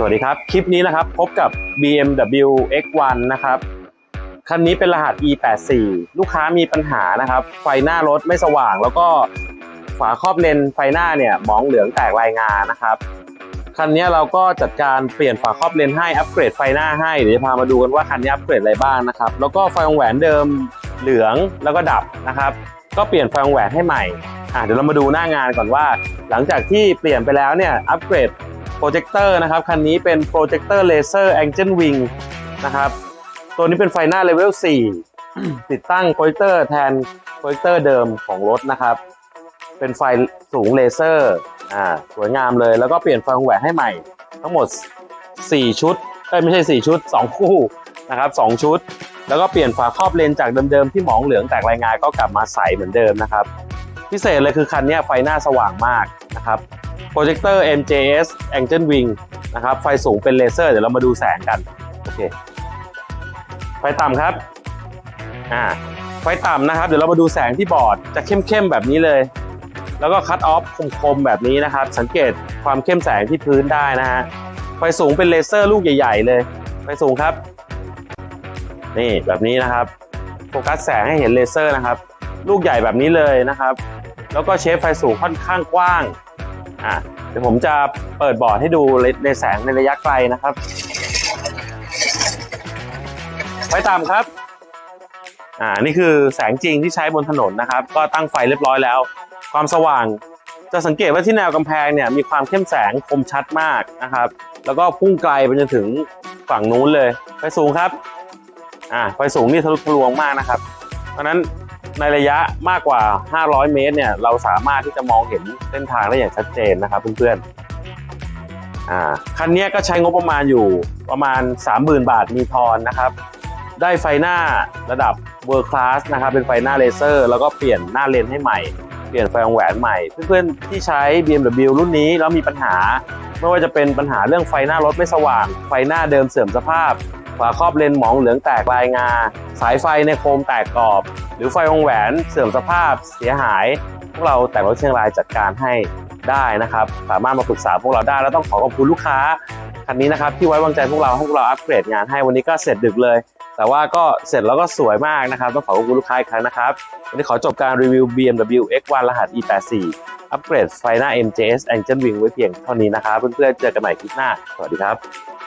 สวัสดีครับ คลิปนี้นะครับพบกับ BMW X1 นะครับคันนี้เป็นรหัส E84 ลูกค้ามีปัญหานะครับ ไฟหน้ารถไม่สว่าง แล้วก็ฝาครอบเลนไฟหน้าเนี่ยมองเหลืองแตกลายงานะครับคันนี้เราก็จัดการเปลี่ยนฝาครอบเลนให้อัปเกรดไฟหน้าให้เดี๋ยวจะพามาดูกันว่าคันนี้อัปเกรดอะไรบ้างนะครับ แล้วก็ไฟวงแหวนเดิมเหลืองแล้วก็ดับนะครับ ก็เปลี่ยนไฟวงแหวนให้ใหม่อะเดี๋ยวเรามาดูหน้างานก่อนว่า หลังจากที่เปลี่ยนไปแล้วเนี่ยอัปเกรด โปรเจคเตอร์นะครับ คันนี้เป็นโปรเจคเตอร์เลเซอร์แองเจิลวิงนะครับ ตัวนี้เป็นไฟหน้าเลเวล4ติดตั้งโปรเจคเตอร์แทนโปรเจคเตอร์เดิมของรถนะครับ เป็นไฟสูงเลเซอร์อ่าสวยงามเลย แล้วก็เปลี่ยนไฟวงแหวนให้ใหม่ ทั้งหมด 4 ชุดเอ้ยไม่ใช่ 4 ชุด 2 คู่นะครับ2ชุด แล้วก็เปลี่ยนฝาครอบเลนจากเดิมๆที่หมองเหลืองแตกรายงานก็กลับมาใสเหมือนเดิมนะครับ พิเศษเลยคือคันเนี้ยไฟหน้าสว่างมากนะครับโป รเจคเตอร์ MJS Angel Wing นะครับ ไฟสูงเป็นเลเซอร์ เดี๋ยวเรามาดูแสงกัน โอเค ไฟต่ำครับ อ่า ไฟต่ำนะครับ เดี๋ยวเรามาดูแสงที่บอร์ด จะเข้มๆแบบนี้เลย แล้วก็คัตออฟคมๆแบบนี้นะครับ สังเกตความเข้มแสงที่พื้นได้นะฮะ ไฟสูงเป็นเลเซอร์ลูกใหญ่ ๆ เลย ไฟสูงครับ นี่แบบนี้นะครับ โฟกัสแสงให้เห็นเลเซอร์นะครับ ลูกใหญ่แบบนี้เลยนะครับ แล้วก็เชฟไฟสูงค่อนข้างกว้าง อะเดี๋ยวผมจะเปิดบอร์ดให้ดูในแสงในระยะไกลนะครับ ไฟต่ำครับ อ่า นี่คือแสงจริงที่ใช้บนถนนนะครับ ก็ตั้งไฟเรียบร้อยแล้ว ความสว่าง จะสังเกตว่าที่แนวกำแพงเนี่ยมีความเข้มแสงคมชัดมากนะครับ แล้วก็พุ่งไกลไปจนถึงฝั่งนู้นเลย ไฟสูงครับ อ่า ไฟสูงนี่ทะลุทะลวงมากนะครับ เพราะฉะนั้น ในระยะมากกว่า 500 เมตรเนี่ยเราสามารถที่จะมองเห็นเส้นทางได้อย่างชัดเจนนะครับเพื่อนๆอ่าคันนี้ก็ใช้งบประมาณอยู่ประมาณ 30,000 บาทมีทอนนะครับ ได้ไฟหน้าระดับ World Class นะครับเป็นไฟหน้าเลเซอร์ แล้วก็เปลี่ยนหน้าเลนให้ใหม่ เปลี่ยนไฟวงแหวนใหม่ เพื่อนๆที่ใช้ BMW รุ่นนี้แล้วมีปัญหาไม่ว่าจะเป็นปัญหาเรื่องไฟหน้ารถไม่สว่าง ไฟหน้าเดิมเสื่อมสภาพ ฝาครอบเลนหมองเหลืองแตกลายงา สายไฟในโคมแตกกรอบ หรือไฟวงแหวนเสื่อมสภาพเสียหาย พวกเราแต่งรถเชียงรายจัดการให้ได้นะครับ สามารถมาปรึกษาพวกเราได้แล้วต้องขอขอบคุณลูกค้าคันนี้นะครับที่ไว้วางใจพวกเราให้พวกเราอัปเกรดงานให้วันนี้ก็เสร็จดึกเลย แต่ว่าก็เสร็จแล้วก็สวยมากนะครับ ต้องขอขอบคุณลูกค้าอีกครั้งนะครับวันนี้ขอจบการรีวิว BMW X1 รหัส E84 อัปเกรดไฟหน้า MJS Angel Wing ไว้เพียงเท่านี้นะครับเพื่อนๆเจอกันใหม่คลิปหน้า สวัสดีครับ